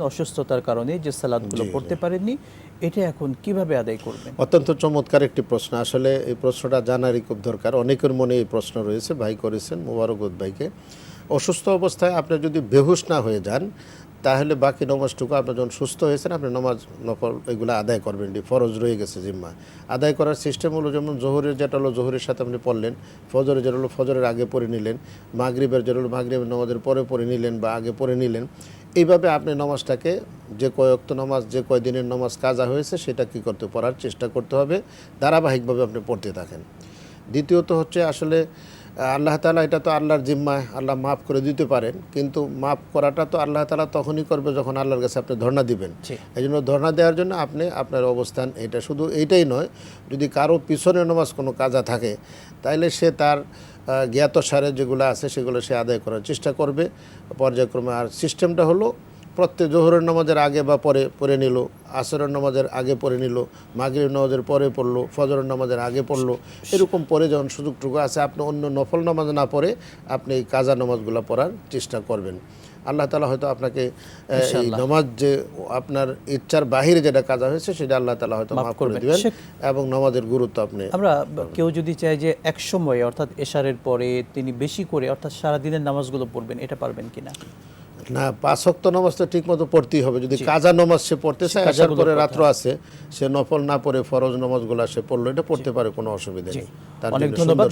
অসুস্থতার কারণে যে সালাদগুলো। পড়তে পারেননি এটা এখন কীভাবে আদায় করবেন? অত্যন্ত চমৎকার একটি প্রশ্ন। আসলে এই প্রশ্নটা জানারই খুব দরকার। অনেকের মনে এই প্রশ্ন রয়েছে ভাই করেছেন মুবারকত ভাইকে। অসুস্থ অবস্থায় আপনি যদি বেহুশ না হয়ে যান তাহলে বাকি নমাজটুকু আপনি যখন সুস্থ হয়েছেন আপনি নমাজ নফল এগুলো আদায় করবেন এটি ফরজ রয়ে গেছে জিম্মা আদায় করার সিস্টেম হলো যেমন জোহরের যেটা হলো জোহরের সাথে আপনি পড়লেন ফজরের যেটা হলো ফজরের আগে পড়ে নিলেন মাগরিবের যেটা হলো মাগরিবের নমাজের পরে পড়ে নিলেন বা আগে পড়ে নিলেন। এইভাবে আপনি নামাজটাকে যে কয়েকত নামাজ যে কয়দিনের নামাজ কাজা হয়েছে সেটা কি করতে পড়ার চেষ্টা করতে হবে ধারাবাহিকভাবে আপনি পড়তে থাকেন। দ্বিতীয়ত হচ্ছে আসলে আল্লাহ তালা এটা তো আল্লাহর জিম্মায় আল্লাহ মাফ করে দিতে পারেন কিন্তু মাফ করাটা তো আল্লাহ তালা তখনই করবে যখন আল্লাহর কাছে আপনি ধর্ণা দিবেন। এই জন্য ধর্ণা দেওয়ার জন্য আপনি আপনার অবস্থান এটা শুধু এইটাই নয় যদি কারও পিছনে নামাজ কোনো কাজা থাকে তাইলে সে তার জ্ঞাত সারে যেগুলো আছে সেগুলো সে আদায় করার চেষ্টা করবে। পর্যায়ক্রমে আর সিস্টেমটা হলো, প্রত্যেক জোহরের নামাজের আগে বা পরে পড়ে নিল, আসরের নামাজের আগে পড়ে নিল মাগরিব নামাজের পরে পড়ল, ফজরের নামাজের আগে পড়ল, এরকম পরে যখন সুযোগটুকু আছে। আপনি অন্য নফল নামাজ না পড়ে আপনি এই কাজা নামাজগুলো পড়ার চেষ্টা করবেন। আল্লাহ তালা হয়তো আপনাকে এই ইনশাআল্লাহ। যে আপনার ইচ্ছার বাহিরে যেটা কাজা হয়েছে সেটা আল্লাহ তালা হয়তো মাফ করে। দিবেন এবং নামাজের গুরুত্ব আপনি আমরা কেউ যদি চায় যে এক সময়ে অর্থাৎ এশারের পরে তিনি বেশি করে অর্থাৎ সারাদিনের নামাজগুলো পড়বেন এটা পারবেন কিনা? না পাঁচ ওয়াক্ত নামাজ তো ঠিক মতো পড়তেই হবে। যদি কাজা নামাজ সে পড়তে চায় আসার পরে রাত্র আছে সে নফল না পড়ে ফরজ নামাজগুলো সে পড়ল এটা পড়তে পারে কোনো অসুবিধা নেই। তার অনেক ধন্যবাদ।